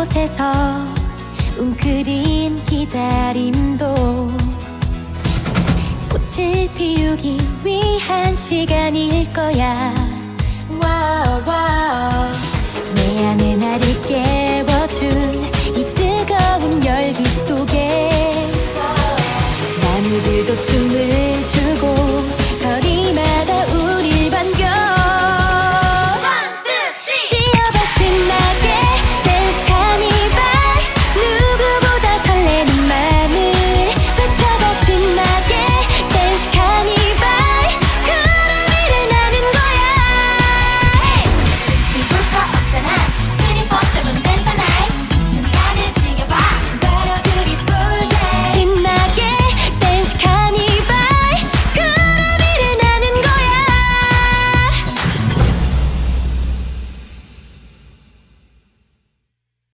곳에서 웅크린 기다림도 꽃을 피우기 위한 시간일 거야 wow, wow. 내 안의 나를 깨워준 이 뜨거운 열기 속에 나무들도 춤